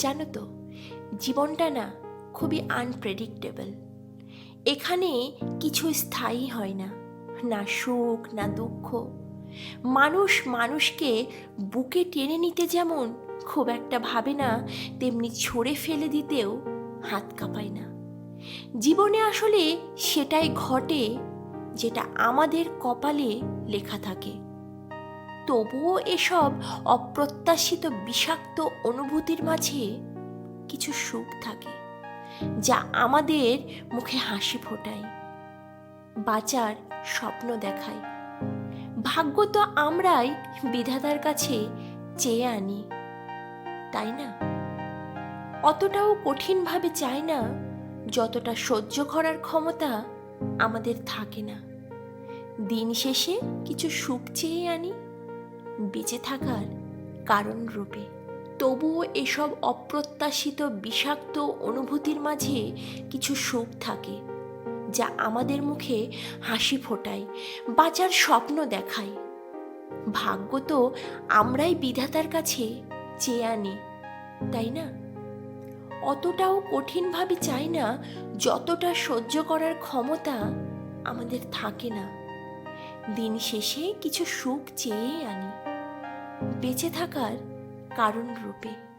জানো তো, জীবনটা না খুবই আনপ্রেডিক্টেবল এখানে কিছু স্থায়ী হয় না না সুখ, না দুঃখ। মানুষ মানুষকে বুকে টেনে নিতে যেমন খুব একটা ভাবে না, তেমনি ছড়ে ফেলে দিতেও হাত কাঁপায় না। জীবনে আসলে সেটাই ঘটে যেটা আমাদের কপালে লেখা থাকে। তবুও এসব অপ্রত্যাশিত বিষাক্ত অনুভূতির মাঝে কিছু সুখ থাকে, যা আমাদের মুখে হাসি ফোটায়, বাঁচার স্বপ্ন দেখায়। ভাগ্য তো আমরাই বিধাতার কাছে চেয়ে আনি, তাই না? অতটাও কঠিনভাবে চাই না, যতটা সহ্য করার ক্ষমতা আমাদের থাকে না। দিন শেষে কিছু সুখ চেয়ে আনি বেঁচে থাকার কারণ রূপে। তবুও এসব অপ্রত্যাশিত বিষাক্ত অনুভূতির মাঝে কিছু সুখ থাকে, যা আমাদের মুখে হাসি ফোটায়, বাঁচার স্বপ্ন দেখায়। ভাগ্য তো আমরাই বিধাতার কাছে চেয়ে আনি, তাই না? অতটাও কঠিনভাবে চাই না যতটা সহ্য করার ক্ষমতা আমাদের থাকে না। দিন শেষে কিছু সুখ চেয়ে আনি। বেঁচে থাকার কারণ রূপে।